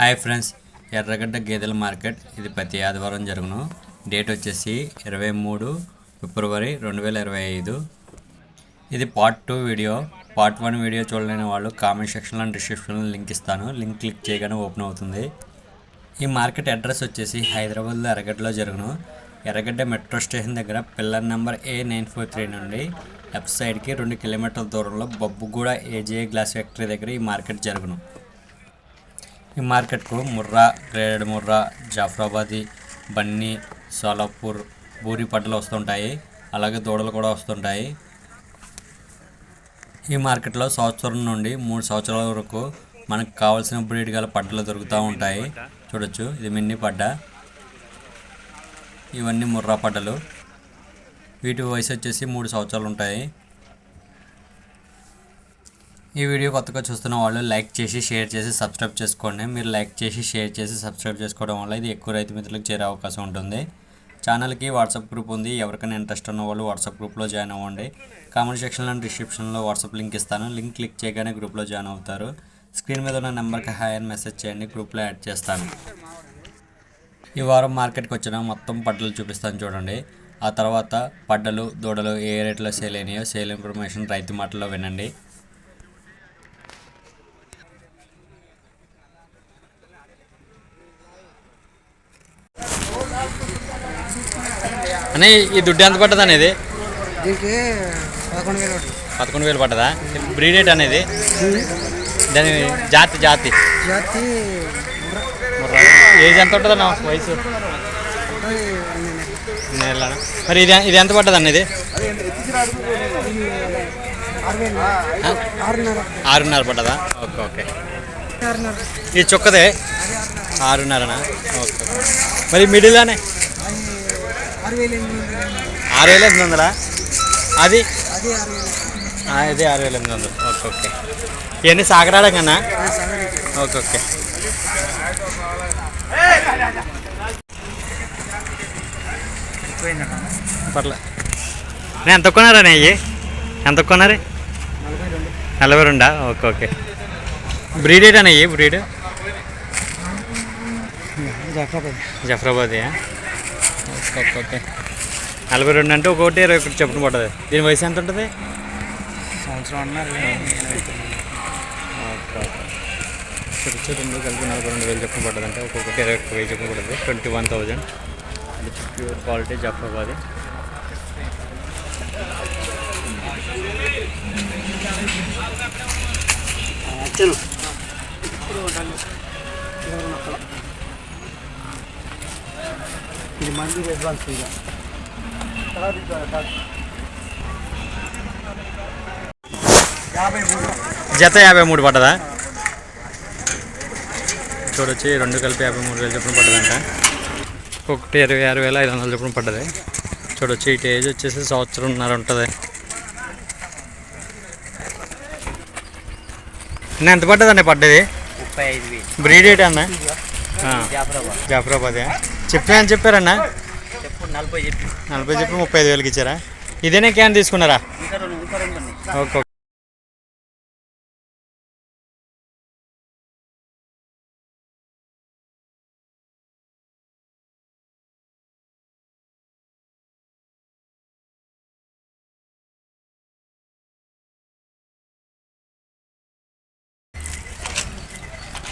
Hi friends ఎర్రగడ్డ గేదెల market. ఇది ప్రతి ఆదివారం జరుగును. డేట్ వచ్చేసి ఇరవై మూడు ఫిబ్రవరి రెండు వేల ఇరవై ఐదు. ఇది part two video part one video చూడలేని వాళ్ళు కామెంట్ సెక్షన్లో డిస్క్రిప్షన్లో లింక్ ఇస్తాను. లింక్ క్లిక్ చేయగానే ఓపెన్ అవుతుంది. ఈ మార్కెట్ అడ్రస్ వచ్చేసి హైదరాబాద్లో ఎర్రగడ్డలో జరుగును. ఎర్రగడ్డ మెట్రో స్టేషన్ దగ్గర pillar number A nine four three నుండి లెఫ్ట్ సైడ్కి రెండు కిలోమీటర్ల దూరంలో బొబ్బుగూడ ఏజే గ్లాస్ ఫ్యాక్టరీ దగ్గర ఈ మార్కెట్ జరుగును. ఈ మార్కెట్కు ముర్రా గ్రేడెడ్ ముర్రా జాఫ్రాబాది బన్నీ సోలాపూర్ బూరి పంటలు వస్తుంటాయి. అలాగే దూడలు కూడా వస్తుంటాయి. ఈ మార్కెట్లో సంవత్సరం నుండి మూడు సంవత్సరాల వరకు మనకు కావాల్సిన బ్రీడ్ గల పడ్డలు దొరుకుతూ ఉంటాయి. చూడొచ్చు ఇది మిన్ని పడ్డ ఇవన్నీ ముర్రా పడ్డలు వీటి వయసు వచ్చేసి మూడు సంవత్సరాలు ఉంటాయి. ఈ వీడియో కొత్తగా చూస్తున్న వాళ్ళు లైక్ చేసి షేర్ చేసి సబ్స్క్రైబ్ చేసుకోండి. మీరు లైక్ చేసి షేర్ చేసి సబ్స్క్రైబ్ చేసుకోవడం వల్ల ఇది ఎక్కువ రైతు మిత్రులకు చేరే అవకాశం ఉంటుంది. ఛానల్కి వాట్సాప్ గ్రూప్ ఉంది. ఎవరికైనా ఇంట్రెస్ట్ ఉన్న వాళ్ళు వాట్సాప్ గ్రూప్లో జాయిన్ అవ్వండి. కామెంట్ సెక్షన్లో డిస్క్రిప్షన్లో వాట్సాప్ లింక్ ఇస్తాను. లింక్ క్లిక్ చేయగానే గ్రూప్లో జాయిన్ అవుతారు. స్క్రీన్ మీద ఉన్న నెంబర్కి హాయ్ అని మెసేజ్ చేయండి. గ్రూప్లో యాడ్ చేస్తాను. ఈ వారం మార్కెట్కి వచ్చిన మొత్తం పడ్డలు చూపిస్తాను చూడండి. ఆ తర్వాత పడ్డలు దూడలు ఏ రేట్లో సేల్ అయినాయో సేల్ ఇన్ఫర్మేషన్ రైతు మాటల్లో వినండి. అనే ఈ దుడ్డు ఎంత పడ్డది అనేది? దీనికి పదకొండు వేలు పదకొండు వేలు పడ్డదా? బ్రీడ్ రేట్ అనేది? దాని జాతి జాతి. ఏజ్ ఎంత ఉంటుంది అన్న? వయసు మరి ఇది ఇది ఎంత పడ్డది అనేది? ఆరున్నర. పడ్డదా? Okay okay. ఈ చుక్కదే? ఆరున్నరనా? ఓకే మరి ఎనిమిది వందలు. ఆరు వేల ఎనిమిది వందలా? అది? అది ఆరు వేలు ఎనిమిది వందలు. Okay okay. ఇవన్నీ సాగరాడం కన్నా. Okay okay. పర్లే. నేను ఎంత కొన్నారా నెయ్యి ఎంత కొన్నారు? నలభై రెండా? Okay okay. బ్రీడ్ ఏంటి నెయ్యి breed? Jafarabad. Jafarabad okay okay నలభై రెండు అంటే ఒకటి ఇరవై ఒకటి చెప్పున పడుతుంది దీని వయసు ఎంత ఉంటుంది? సంవత్సరం అన్నారు చూడొచ్చు రెండు కలిపి నలభై రెండు వేలు చెప్పున పడుతుంది అంటే ఒక్కొక్కటి ఇరవై ఒక్క వేలు చెప్పున పడుతుంది ట్వంటీ వన్ థౌజండ్ అది ప్యూర్ క్వాలిటీ జఫరాబాద్ వచ్చాను ఇది మంది అడ్వాన్స్ ఇక. జత యాభై మూడు పడ్డదా? చూడొచ్చు రెండు కలిపి యాభై మూడు వేలు చొప్పున పడ్డదంట. ఒకటి ఇరవై ఆరు వేల ఐదు వందల చొప్పున పడ్డది. చూడొచ్చు ఇటు ఏజ్ వచ్చేసి సంవత్సరంన్నర ఉంటుంది. నేను ఎంత పడ్డదండి పడ్డది? ముప్పై ఐదు వేలు. బ్రీడ్ ఏంటి అన్న జాఫరాబాద్? జాఫరాబాద్ చెప్పా అని చెప్పారన్నా? చెప్పు నలభై చెప్పి. నలభై చెప్పి ముప్పై ఐదు వేలకి ఇచ్చారా? ఇదేనే క్యాన్ తీసుకున్నారా? Okay okay.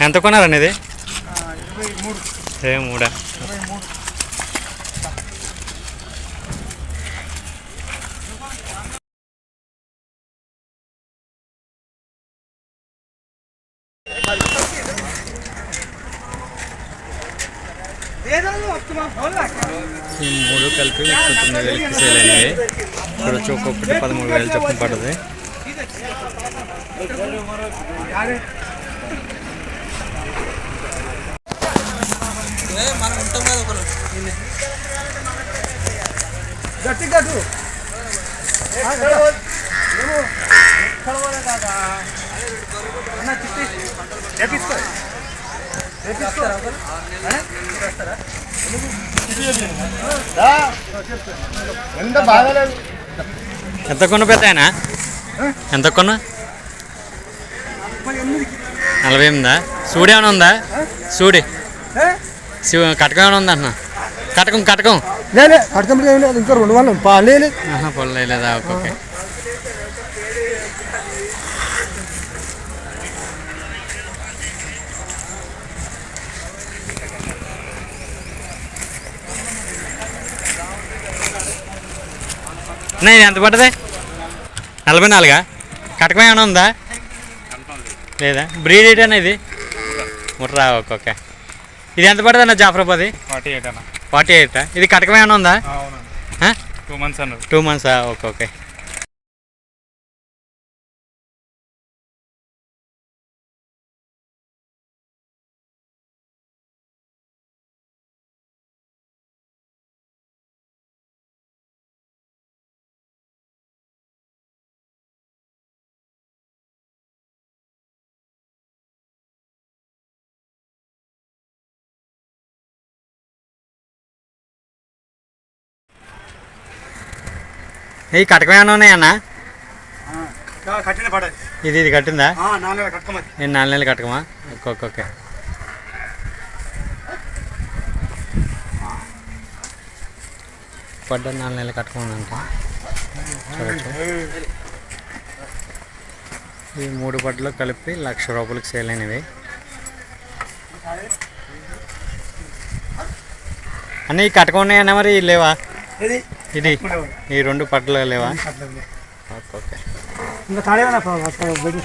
ఎంత కొన్నారండి ఇది? ఇరవై మూడా. ఇరవై మూడు ఈ మూడు కలిపి ముప్పై తొమ్మిది వేలకి సేల్ అయినాయి. చూడొచ్చు ఒక్కొక్కటి పదమూడు వేలు చొప్పున పడుతుంది. గట్టి గట్టు. ఎంత బాగాలేదు ఎంత కొన్న పెద్ద ఆయన? ఎంత కొన్నా? నలభై ఎనిమిదా? సూడి ఏమైనా ఉందా? ఆ? శివ కటకం ఏమైనా ఉందన్న కటకం కటకం. లేలే కడకంలో ఏం లేదు ఇంకా రెండు వాళ్ళు పాలేదు పొలం లేదా? ఓకే ఇది ఎంత పడ్డది? నలభై నాలుగా? కటకం ఏమైనా ఉందా? లేదా? బ్రీడ్ ఏంటన్నా ఇది? Okay okay. ఇది ఎంత పడుతుంది అన్న జాఫరాబాద్ ఫార్టీ ఎయిట్ అన్న. Forty eight? ఇది కటకం ఏమైనా ఉందా? టూ మంత్స్ అన్నారు. టూ మంత్సా ఓకే ఓకే. ఈ కటకం ఏమైనా ఉన్నాయన్నా ఇది ఇది కట్టిందా? నేను నాలుగు నెలలు కట్టకమా? ఓకే పడ్డ నాలుగు నెలలు కట్టుకోమంట చూడొచ్చు. ఈ మూడు పడ్డలు కలిపి లక్ష రూపాయలకి సేల్ అయినవి. అన్నీ ఈ కట్టకం ఉన్నాయన్నా మరి? లేవా? ఇది? ఇది. ఈ రెండు పడ్డలు లేవా? Okay okay. ఇంకా తాడేమన్నా బడి